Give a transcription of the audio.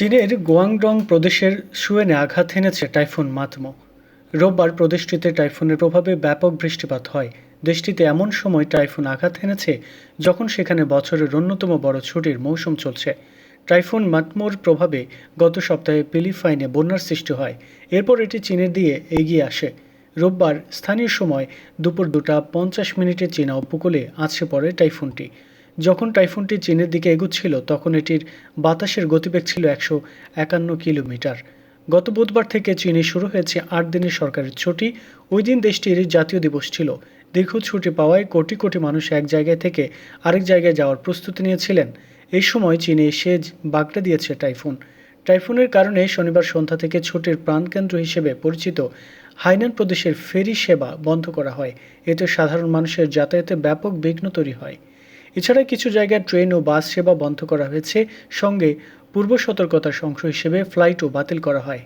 চীনের গোয়াংডং প্রদেশের সুয়েনে আঘাত হেনেছে টাইফুন মাতমো। রোববার প্রদেশটিতে টাইফুনের প্রভাবে ব্যাপক বৃষ্টিপাত হয়। দেশটিতে এমন সময় টাইফুন আঘাত হেনেছে যখন সেখানে বছরের অন্যতম বড় ছুটির মৌসুম চলছে। টাইফুন মাতমোর প্রভাবে গত সপ্তাহে পিলিফাইনে বন্যার সৃষ্টি হয়। এরপর এটি চীনের দিয়ে এগিয়ে আসে। রোববার স্থানীয় সময় দুপুর দুটা পঞ্চাশ মিনিটে চীনা উপকূলে আছড়ে পড়ে টাইফুনটি। যখন টাইফুনটি চীনের দিকে এগুচ্ছিল, তখন এটির বাতাসের গতিবেগ ছিল একশো একান্ন কিলোমিটার। গত বুধবার থেকে চীনে শুরু হয়েছে আট দিনের সরকারের ছুটি। ওই দিন দেশটির জাতীয় দিবস ছিল। দীর্ঘ ছুটি পাওয়ায় কোটি কোটি মানুষ এক জায়গায় থেকে আরেক জায়গায় যাওয়ার প্রস্তুতি নিয়েছিলেন। এই সময় চীনে সেজ বাগড়া দিয়েছে টাইফুন। টাইফুনের কারণে শনিবার সন্ধ্যা থেকে ছুটির প্রাণকেন্দ্র হিসেবে পরিচিত হাইনান প্রদেশের ফেরি সেবা বন্ধ করা হয়। এতে সাধারণ মানুষের যাতায়াতে ব্যাপক বিঘ্ন তৈরি হয়। এছাড়া কিছু জায়গায় ট্রেন ও বাস সেবা বন্ধ করা হয়েছে। সঙ্গে পূর্ব সতর্কতার অংশ হিসেবে ফ্লাইটও বাতিল করা হয়।